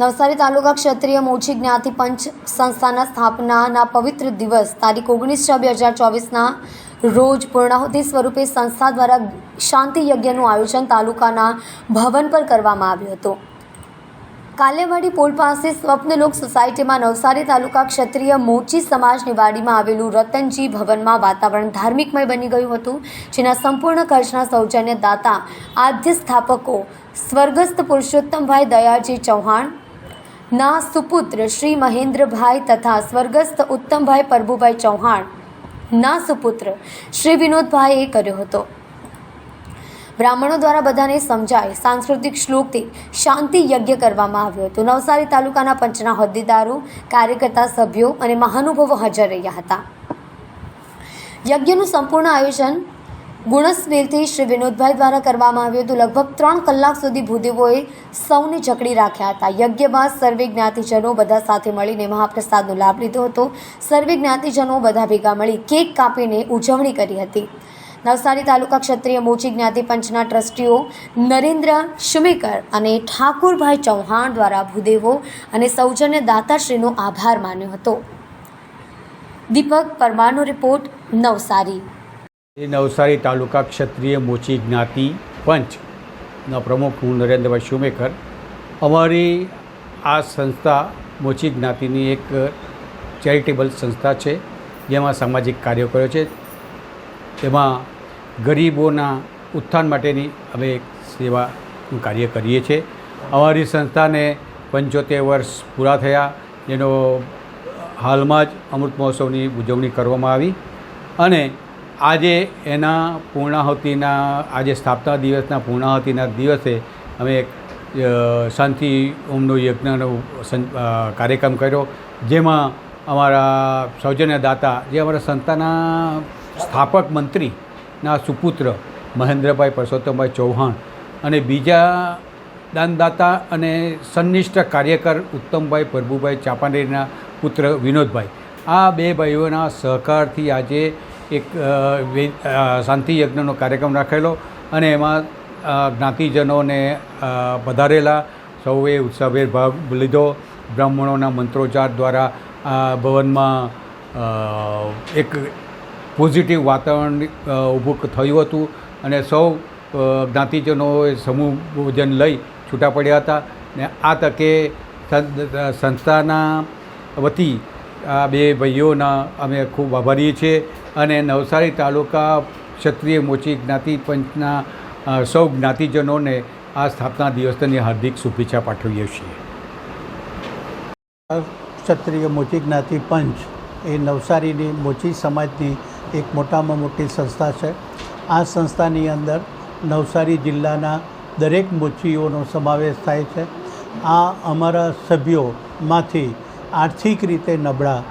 નવસારી તાલુકા ક્ષત્રિય મોચી જ્ઞાતિ પંચ સંસ્થાના સ્થાપનાના પવિત્ર દિવસ, તારીખ ઓગણીસ છ બે હજાર ચોવીસના રોજ પૂર્ણાહુતિ સ્વરૂપે સંસ્થા દ્વારા શાંતિ યજ્ઞનું આયોજન તાલુકાના ભવન પર કરવામાં આવ્યું હતું. કાલેવાડી પોલ પાસે સ્વપ્નલોક સોસાયટીમાં નવસારી તાલુકા ક્ષત્રિય મોચી સમાજની વાડીમાં આવેલું રતનજી ભવનમાં વાતાવરણ ધાર્મિકમય બની ગયું હતું, જેના સંપૂર્ણ ખર્ચના સૌજન્ય દાતા આદ્ય સ્થાપકો સ્વર્ગસ્થ પુરુષોત્તમભાઈ દયાળજી ચૌહાણ ના સુપુત્ર શ્રી મહેન્દ્રભાઈ તથા સ્વર્ગસ્થ ઉત્તમભાઈ પ્રભુભાઈ ચૌહાણ. ના સુપુત્ર, શ્રી વિનોદભાઈએ કર્યો હતો. બ્રાહ્મણો દ્વારા બધાને સમજાય, સાંસ્કૃતિક શ્લોકથી શાંતિ યજ્ઞ કરવામાં આવ્યો હતો. નવસારી તાલુકાના પંચના હોદ્દેદારો, કાર્યકર્તા સભ્યો અને મહાનુભાવો હાજર રહ્યા હતા. યજ્ઞનું સંપૂર્ણ આયોજન ગુણસવેલથી શ્રી વિનોદભાઈ દ્વારા કરવામાં આવ્યું હતું. લગભગ ત્રણ કલાક સુધી ભૂદેવોએ સૌને જકડી રાખ્યા હતા. યજ્ઞ બાદ સર્વે જ્ઞાતિજનો બધા સાથે મળીને મહાપ્રસાદનો લાભ લીધો હતો. સર્વે જ્ઞાતિજનો બધા ભેગા મળી કેક કાપીને ઉજવણી કરી હતી. નવસારી તાલુકા ક્ષત્રિય મોચી જ્ઞાતિ પંચના ટ્રસ્ટીઓ નરેન્દ્ર શુમેકર અને ઠાકુરભાઈ ચૌહાણ દ્વારા ભૂદેવો અને સૌજન્ય દાતાશ્રીનો આભાર માન્યો હતો. દીપક પરમારનો રિપોર્ટ નવસારી. એ નવસારી તાલુકા ક્ષત્રિય મોચી જ્ઞાતિ પંચના પ્રમુખ હું નરેન્દ્રભાઈ શુમેકર. અમારી આ સંસ્થા મોચી જ્ઞાતિની એક ચેરિટેબલ સંસ્થા છે, જેમાં સામાજિક કાર્યો કર્યો છે. તેમાં ગરીબોના ઉત્થાન માટેની અમે એક સેવાનું કાર્ય કરીએ છીએ. અમારી સંસ્થાને પંચોતેર વર્ષ પૂરા થયા. જેનો હાલમાં જ અમૃત મહોત્સવની ઉજવણી કરવામાં આવી અને આજે એના પૂર્ણાહુતિના, આજે સ્થાપના દિવસના પૂર્ણાહુતિના દિવસે અમે એક શાંતિ ઓમનો યજ્ઞનો કાર્યક્રમ કર્યો, જેમાં અમારા સૌજન્ય દાતા જે અમારા સંસ્થાના સ્થાપક મંત્રીના સુપુત્ર મહેન્દ્રભાઈ પરસોત્તમભાઈ ચૌહાણ અને બીજા દાનદાતા અને સન્નિષ્ઠ કાર્યકર ઉત્તમભાઈ પ્રભુભાઈ ચાપાનેરીના પુત્ર વિનોદભાઈ. આ બે ભાઈઓના સહકારથી આજે એક શાંતિ યજ્ઞનો કાર્યક્રમ રાખેલો અને એમાં જ્ઞાતિજનોને પધારેલા સૌએ ઉત્સાહભેર ભાગ લીધો. બ્રાહ્મણોના મંત્રોચ્ચાર દ્વારા આ ભવનમાં એક પોઝિટિવ વાતાવરણ ઊભું થયું હતું અને સૌ જ્ઞાતિજનોએ સમૂહ ભોજન લઈ છૂટા પડ્યા હતા ને આ તકે સંસ્થાના વતી આ બે ભાઈઓના અમે ખૂબ આભારી છીએ. અને નવસારી તાલુકા ક્ષત્રિય મોચી જ્ઞાતિ પંચના સૌ જ્ઞાતિજનોને આ સ્થાપના દિવસની હાર્દિક શુભેચ્છા પાઠવીએ છીએ. ક્ષત્રિય મોચી જ્ઞાતિ પંચ એ નવસારીની મોચી સમાજની એક મોટામાં મોટી સંસ્થા છે. આ સંસ્થાની અંદર નવસારી જિલ્લાના દરેક મોચીઓનો સમાવેશ થાય છે. આ અમારા સભ્યોમાંથી આર્થિક રીતે નબળા,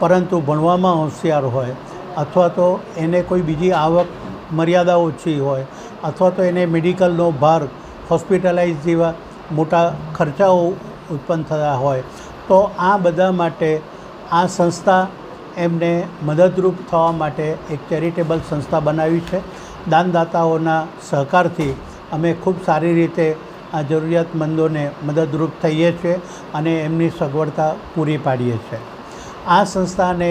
પરંતુ ભણવામાં હોશિયાર હોય અથવા તો એને કોઈ બીજી આવક મર્યાદા ઓછી હોય, અથવા તો એને મેડિકલનો ભાર હોસ્પિટલાઇઝ જેવા મોટા ખર્ચાઓ ઉત્પન્ન થતા હોય, તો આ બધા માટે આ સંસ્થા એમને મદદરૂપ થવા માટે એક ચેરિટેબલ સંસ્થા બનાવી છે. દાનદાતાઓના સહકારથી અમે ખૂબ સારી રીતે આ જરૂરિયાતમંદોને મદદરૂપ થઈએ છીએ અને એમની સગવડતા પૂરી પાડીએ છીએ. આ સંસ્થાને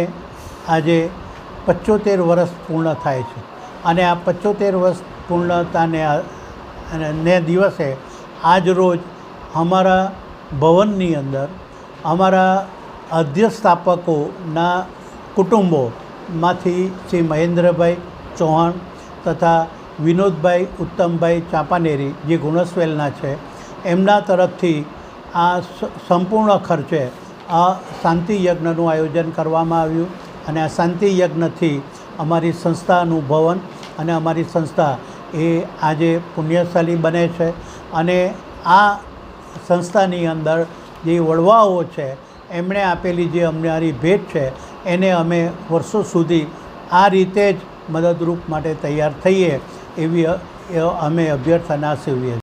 આજે પચોતેર વર્ષ પૂર્ણ થાય છે. અને આ પચોતેર વર્ષ પૂર્ણતાને ને દિવસે આજ રોજ અમારા ભવનની અંદર અમારા અધ્યસ્થાપકોના કુટુંબોમાંથી શ્રી મહેન્દ્રભાઈ ચૌહાણ તથા વિનોદભાઈ ઉત્તમભાઈ ચાંપાનેરી જે ગુણસ્વેલના છે, એમના તરફથી આ સંપૂર્ણ ખર્ચે આ શાંતિ યજ્ઞનું આયોજન કરવામાં આવ્યું. અને આ શાંતિ યજ્ઞથી અમારી સંસ્થાનું ભવન અને અમારી સંસ્થા એ આજે પુણ્યશાળી બને છે. અને આ સંસ્થાની અંદર જે વડવાઓ છે, એમણે આપેલી જે અમારી ભેટ છે, એને અમે વર્ષો સુધી આ રીતે જ મદદરૂપ માટે તૈયાર થઈએ એવી અમે અભ્યર્થના સેવીએ